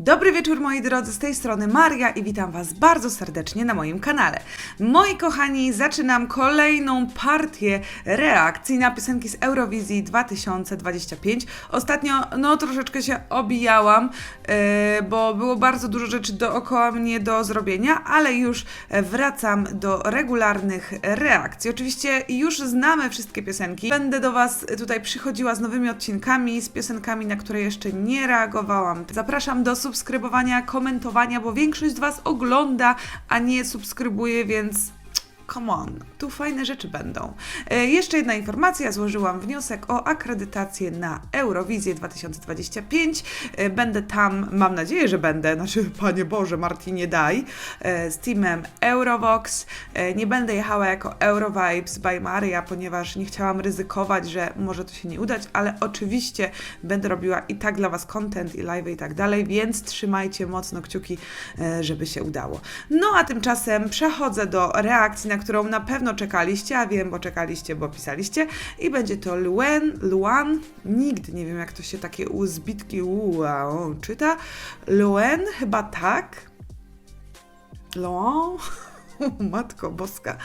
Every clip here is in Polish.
Dobry wieczór moi drodzy, z tej strony Maria i witam Was bardzo serdecznie na moim kanale. Moi kochani, zaczynam kolejną partię reakcji na piosenki z Eurowizji 2025. Ostatnio no troszeczkę się obijałam, yy, bo było bardzo dużo rzeczy dookoła mnie do zrobienia, ale już wracam do regularnych reakcji. Oczywiście już znamy wszystkie piosenki. Będę do Was tutaj przychodziła z nowymi odcinkami, z piosenkami, na które jeszcze nie reagowałam. Zapraszam do subskrybowania, komentowania, bo większość z Was ogląda, a nie subskrybuje, więc Come on, tu fajne rzeczy będą. E, jeszcze jedna informacja, złożyłam wniosek o akredytację na Eurowizję 2025. E, będę tam, mam nadzieję, że będę, znaczy, Panie Boże, Martinie daj, e, z teamem Eurovox. Nie będę jechała jako Eurovibes by Maria, ponieważ nie chciałam ryzykować, że może to się nie udać, ale oczywiście będę robiła i tak dla Was content i live i tak dalej, więc trzymajcie mocno kciuki, żeby się udało. No a tymczasem przechodzę do reakcji, na którą na pewno czekaliście, a wiem, bo czekaliście, bo pisaliście. I będzie to Luen, Luan, nigdy nie wiem jak to się takie u zbitki u, a, o, czyta, Luen, chyba tak, Luan, Matko Boska.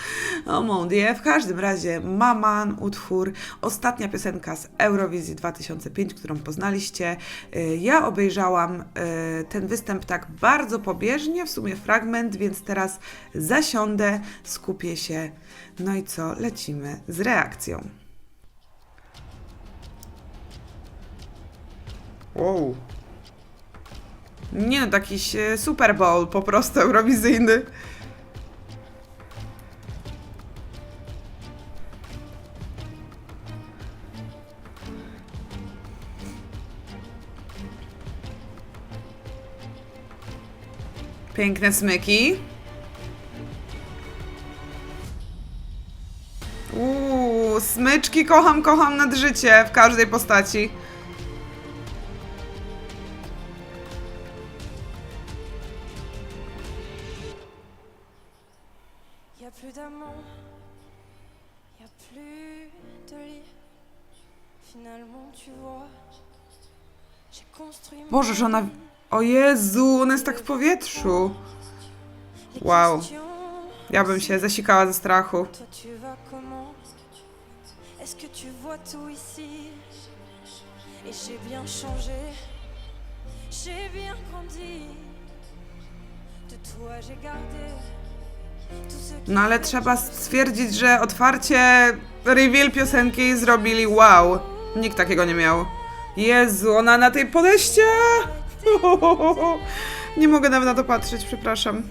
O mon Dieu. W każdym razie Maman, utwór, ostatnia piosenka z Eurowizji 2005, którą poznaliście. Y, Ja obejrzałam y, ten występ tak bardzo pobieżnie, w sumie fragment, więc teraz zasiądę, skupię się. No i co? Lecimy z reakcją. Wow. Nie no, taki się Super Bowl po prostu eurowizyjny. Piękne smyki. Uuu, smyczki kocham, kocham nad życie w każdej postaci. Y y Boże, że ona... O Jezu, ona jest tak w powietrzu. Wow. Ja bym się zasikała ze strachu. Toi, tu vas comment Est-ce que tu vois tout ici Et j'ai bien changé, j'ai bien grandi. De toi, j'ai gardé tout ce qui No ale trzeba stwierdzić, że otwarcie reveal piosenki zrobili wow. Nikt takiego nie miał. Jezu, ona na tej podejście! Nie mogę nawet na to patrzeć, przepraszam.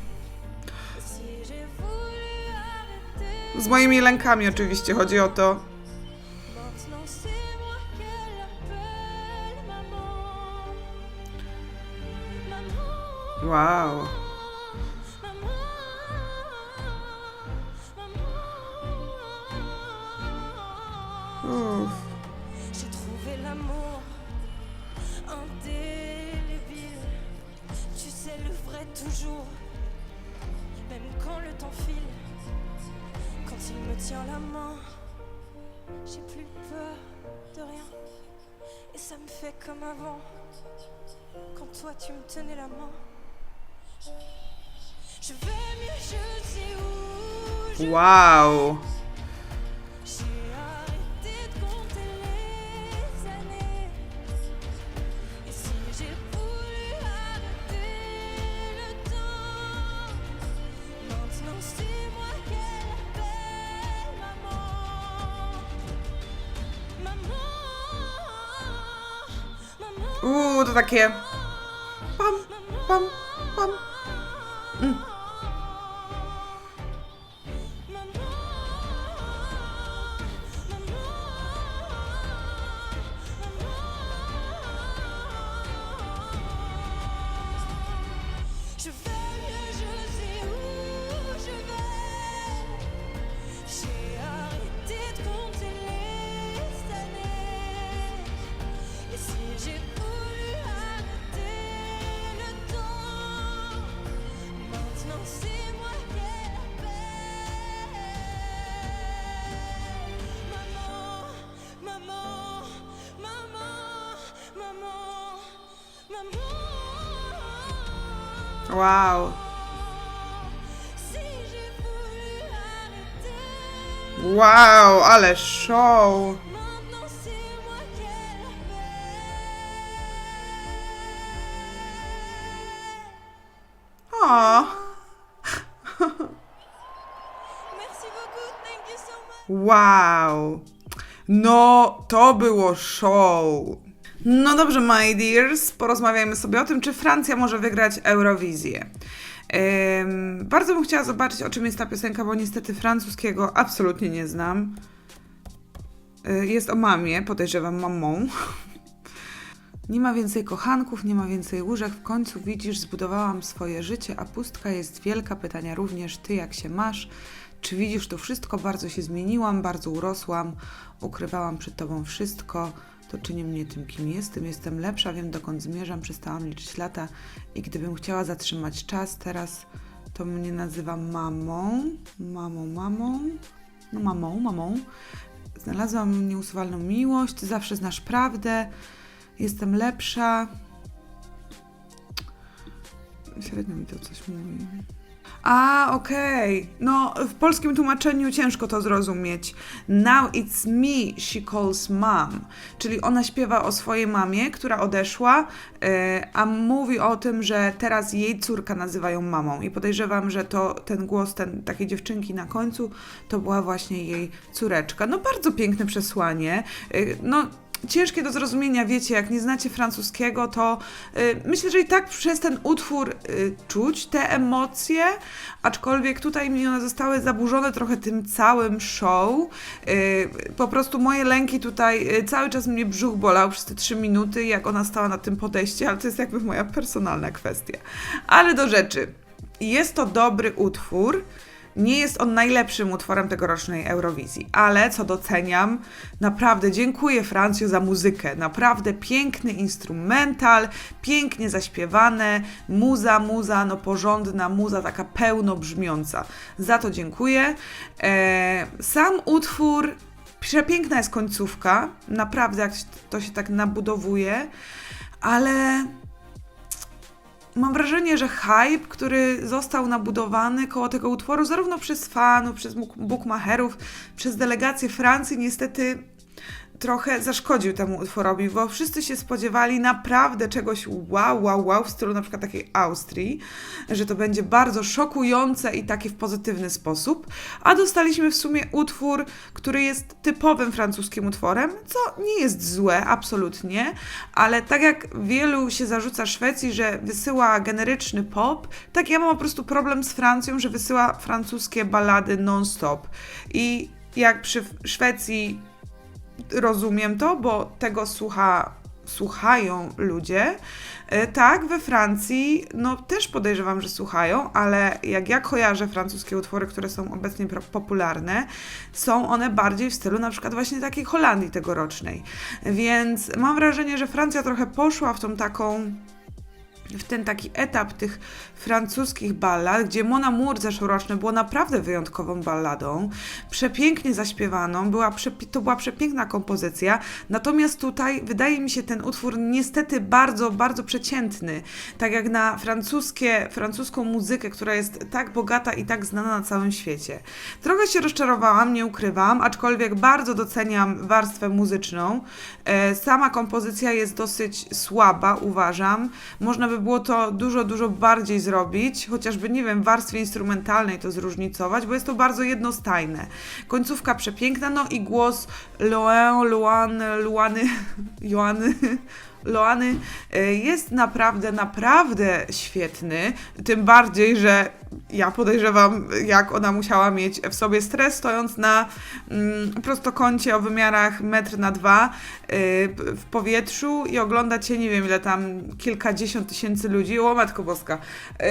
Z moimi lękami oczywiście chodzi o to. Wow. Uff. Toujours. Même quand le temps file, quand il me tient la main, j'ai plus peur de rien. Et ça me fait comme avant, quand toi tu me tenais la main. Je vais mieux, je sais où Uuu, to takie. Pam, pam, pam. Mm. Wow. Wow, ale show. O, wow. No, to było show. No dobrze, my dears, porozmawiajmy sobie o tym, czy Francja może wygrać Eurowizję. Ym, bardzo bym chciała zobaczyć, o czym jest ta piosenka, bo niestety francuskiego absolutnie nie znam. Y, Jest o mamie, podejrzewam mamą. Nie ma więcej kochanków, nie ma więcej łóżek. W końcu widzisz, zbudowałam swoje życie, a pustka jest wielka. Pytania również, ty jak się masz? Czy widzisz to wszystko? Bardzo się zmieniłam, bardzo urosłam, ukrywałam przed tobą wszystko. To czyni mnie tym, kim jestem. Jestem lepsza, wiem dokąd zmierzam, przestałam liczyć lata i gdybym chciała zatrzymać czas teraz, to mnie nazywa mamą. Mamą, mamą. No mamą, mamą. Znalazłam nieusuwalną miłość, zawsze znasz prawdę. Jestem lepsza. Średnio mi to coś mówi. A, okej. No, w polskim tłumaczeniu ciężko to zrozumieć. Now it's me, she calls mom. Czyli ona śpiewa o swojej mamie, która odeszła, e, a mówi o tym, że teraz jej córka nazywa ją mamą. I podejrzewam, że to ten głos ten, takiej dziewczynki na końcu to była właśnie jej córeczka. No, bardzo piękne przesłanie. E, no, ciężkie do zrozumienia, wiecie, jak nie znacie francuskiego, to y, myślę, że i tak przez ten utwór y, czuć te emocje, aczkolwiek tutaj mi one zostały zaburzone trochę tym całym show. Y, po prostu moje lęki tutaj, y, cały czas mnie brzuch bolał przez te trzy minuty, jak ona stała na tym podejście, ale to jest jakby moja personalna kwestia. Ale do rzeczy. Jest to dobry utwór. Nie jest on najlepszym utworem tegorocznej Eurowizji, ale co doceniam, naprawdę dziękuję Francjo za muzykę. Naprawdę piękny instrumental, pięknie zaśpiewane, muza, muza, no porządna muza, taka pełno brzmiąca. Za to dziękuję. E, sam utwór, przepiękna jest końcówka, naprawdę jak to się tak nabudowuje, ale mam wrażenie, że hype, który został nabudowany koło tego utworu, zarówno przez fanów, przez bookmacherów, przez delegację Francji, niestety trochę zaszkodził temu utworowi, bo wszyscy się spodziewali naprawdę czegoś wow, wow, wow w stylu na przykład takiej Austrii, że to będzie bardzo szokujące i takie w pozytywny sposób, a dostaliśmy w sumie utwór, który jest typowym francuskim utworem, co nie jest złe, absolutnie, ale tak jak wielu się zarzuca Szwecji, że wysyła generyczny pop, tak ja mam po prostu problem z Francją, że wysyła francuskie ballady non-stop. I jak przy Szwecji rozumiem to, bo tego słucha, słuchają ludzie. E, Tak, we Francji, no też podejrzewam, że słuchają, ale jak ja kojarzę francuskie utwory, które są obecnie popularne, są one bardziej w stylu na przykład właśnie takiej Holandii tegorocznej. Więc mam wrażenie, że Francja trochę poszła w tą taką w ten taki etap tych francuskich ballad, gdzie Mon Amour zeszłoroczny było naprawdę wyjątkową balladą, przepięknie zaśpiewaną, była to była przepiękna kompozycja, natomiast tutaj wydaje mi się ten utwór niestety bardzo, bardzo przeciętny, tak jak na francuskie, francuską muzykę, która jest tak bogata i tak znana na całym świecie. Trochę się rozczarowałam, nie ukrywam, aczkolwiek bardzo doceniam warstwę muzyczną. E, Sama kompozycja jest dosyć słaba, uważam. Można by było to dużo, dużo bardziej zrobić, chociażby, nie wiem, w warstwie instrumentalnej to zróżnicować, bo jest to bardzo jednostajne. Końcówka przepiękna, no i głos Loen, Luan, Luany, Joany, Loany y, jest naprawdę, naprawdę świetny. Tym bardziej, że ja podejrzewam, jak ona musiała mieć w sobie stres, stojąc na mm, prostokącie o wymiarach metr na dwa y, w powietrzu i oglądać się, nie wiem ile tam, kilkadziesiąt tysięcy ludzi. O Matko Boska. Y,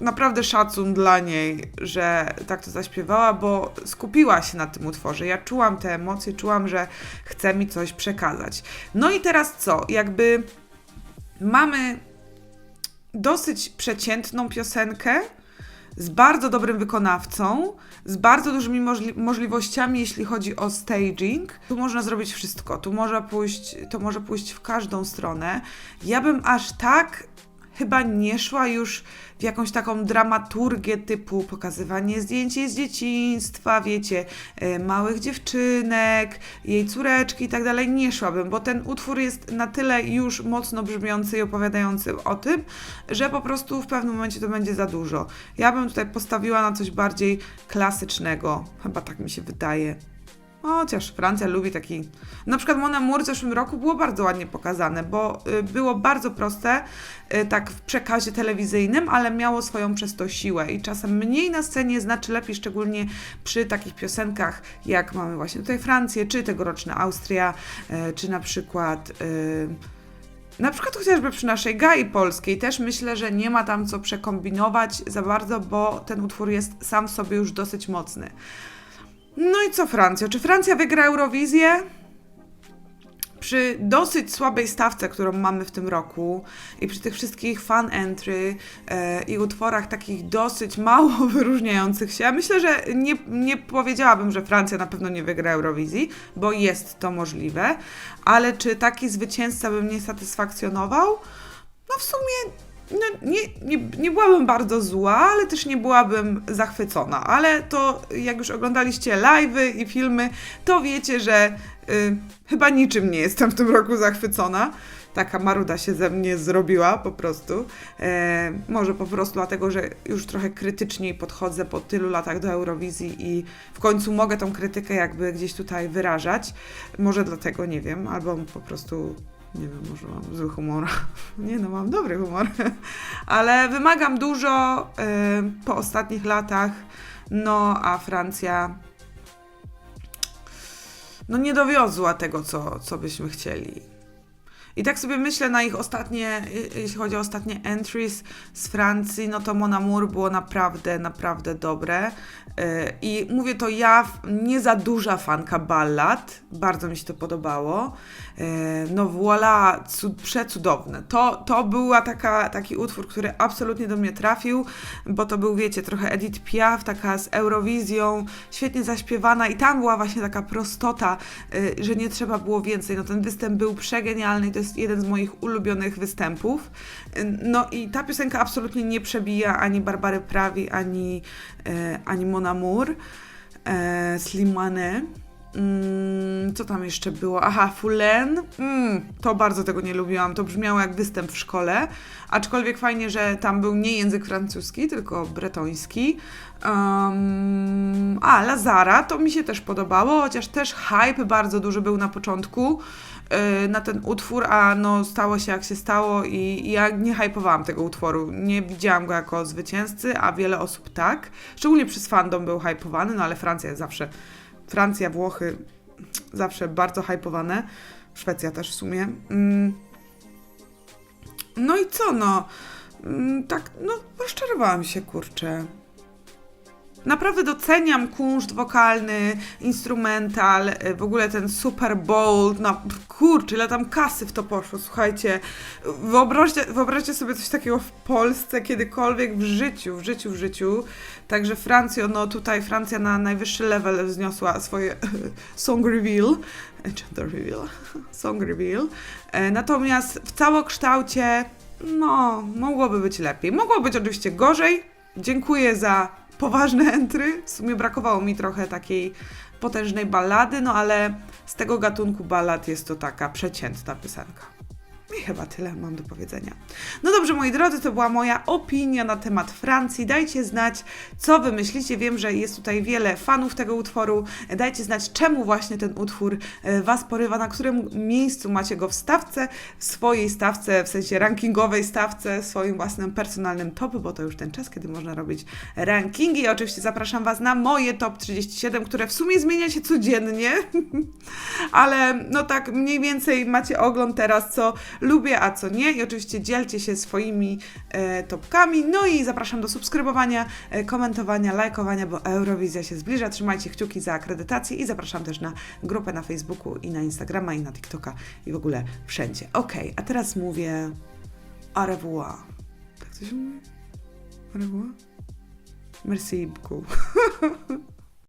naprawdę szacun dla niej, że tak to zaśpiewała, bo skupiła się na tym utworze. Ja czułam te emocje, czułam, że chce mi coś przekazać. No i teraz co? Jakby mamy dosyć przeciętną piosenkę z bardzo dobrym wykonawcą, z bardzo dużymi możli- możliwościami, jeśli chodzi o staging. Tu można zrobić wszystko, tu może pójść, to może pójść w każdą stronę. Ja bym aż tak chyba nie szła już w jakąś taką dramaturgię typu pokazywanie zdjęć z dzieciństwa, wiecie, e, małych dziewczynek, jej córeczki i tak dalej, nie szłabym, bo ten utwór jest na tyle już mocno brzmiący i opowiadający o tym, że po prostu w pewnym momencie to będzie za dużo. Ja bym tutaj postawiła na coś bardziej klasycznego, chyba tak mi się wydaje. Chociaż Francja lubi taki. Na przykład Mon Amour w zeszłym roku było bardzo ładnie pokazane, bo y, było bardzo proste, y, tak w przekazie telewizyjnym, ale miało swoją przez to siłę i czasem mniej na scenie znaczy lepiej, szczególnie przy takich piosenkach, jak mamy właśnie tutaj Francję, czy tegoroczna Austria, y, czy na przykład. na przykład chociażby przy naszej Gai polskiej też myślę, że nie ma tam co przekombinować za bardzo, bo ten utwór jest sam w sobie już dosyć mocny. No i co Francja? Czy Francja wygra Eurowizję? Przy dosyć słabej stawce, którą mamy w tym roku i przy tych wszystkich fan entry e, i utworach takich dosyć mało wyróżniających się, myślę, że nie, nie powiedziałabym, że Francja na pewno nie wygra Eurowizji, bo jest to możliwe, ale czy taki zwycięzca by mnie satysfakcjonował? No w sumie no, nie, nie, nie byłabym bardzo zła, ale też nie byłabym zachwycona. Ale to jak już oglądaliście live'y i filmy, to wiecie, że y, chyba niczym nie jestem w tym roku zachwycona. Taka maruda się ze mnie zrobiła po prostu. E, może po prostu dlatego, że już trochę krytyczniej podchodzę po tylu latach do Eurowizji i w końcu mogę tą krytykę jakby gdzieś tutaj wyrażać. Może dlatego, nie wiem, albo po prostu nie wiem, może mam zły humor. Nie no, mam dobry humor. Ale wymagam dużo y, po ostatnich latach. No, a Francja no nie dowiozła tego, co, co byśmy chcieli. I tak sobie myślę na ich ostatnie, y, jeśli chodzi o ostatnie entries z Francji, no to Mon Amour było naprawdę, naprawdę dobre. Y, I mówię to ja, nie za duża fanka ballad, bardzo mi się to podobało. Y, No voilà, cud, przecudowne. To, to była taka, taki utwór, który absolutnie do mnie trafił, bo to był, wiecie, trochę Edith Piaf, taka z Eurowizją, świetnie zaśpiewana i tam była właśnie taka prostota, że nie trzeba było więcej. No ten występ był przegenialny i to jest jeden z moich ulubionych występów. No i ta piosenka absolutnie nie przebija ani Barbary Prawi, ani, e, ani Mon Amour, e, Slimane. Mm, co tam jeszcze było? Aha, Fulen. Mm, to bardzo tego nie lubiłam. To brzmiało jak występ w szkole. Aczkolwiek fajnie, że tam był nie język francuski, tylko bretoński. Um, a, Lazara, to mi się też podobało, chociaż też hype bardzo duży był na początku na ten utwór, a no stało się jak się stało i, i ja nie hypowałam tego utworu. Nie widziałam go jako zwycięzcy, a wiele osób tak. Szczególnie przez fandom był hypowany, no ale Francja jest zawsze Francja, Włochy zawsze bardzo hypowane. Szwecja też w sumie. Mm. No i co no? Mm, Tak, no rozczarowałam się, kurczę. Naprawdę doceniam kunszt wokalny, instrumental, y, w ogóle ten Super Bowl, no kurczę, ile tam kasy w to poszło, słuchajcie. Wyobraźcie, wyobraźcie sobie coś takiego w Polsce kiedykolwiek w życiu, w życiu, w życiu. Także Francjo, no tutaj Francja na najwyższy level wzniosła swoje song reveal, e, gender reveal, song reveal. E, Natomiast w całokształcie, no, mogłoby być lepiej. Mogło być oczywiście gorzej. Dziękuję za poważne entry. W sumie brakowało mi trochę takiej potężnej ballady, no ale z tego gatunku ballad jest to taka przeciętna piosenka. Chyba tyle mam do powiedzenia. No dobrze, moi drodzy, to była moja opinia na temat Francji. Dajcie znać, co wy myślicie. Wiem, że jest tutaj wiele fanów tego utworu. Dajcie znać, czemu właśnie ten utwór e, was porywa, na którym miejscu macie go w stawce, w swojej stawce, w sensie rankingowej stawce, swoim własnym personalnym top, bo to już ten czas, kiedy można robić rankingi. Oczywiście zapraszam was na moje top 37, które w sumie zmienia się codziennie, ale no tak mniej więcej macie ogląd teraz, co lubię, a co nie. I oczywiście dzielcie się swoimi e, topkami. No i zapraszam do subskrybowania, e, komentowania, lajkowania, bo Eurowizja się zbliża. Trzymajcie kciuki za akredytację i zapraszam też na grupę na Facebooku i na Instagrama i na TikToka i w ogóle wszędzie. Okej, a teraz mówię au revoir. Tak to się mówi? Au revoir? Merci beaucoup.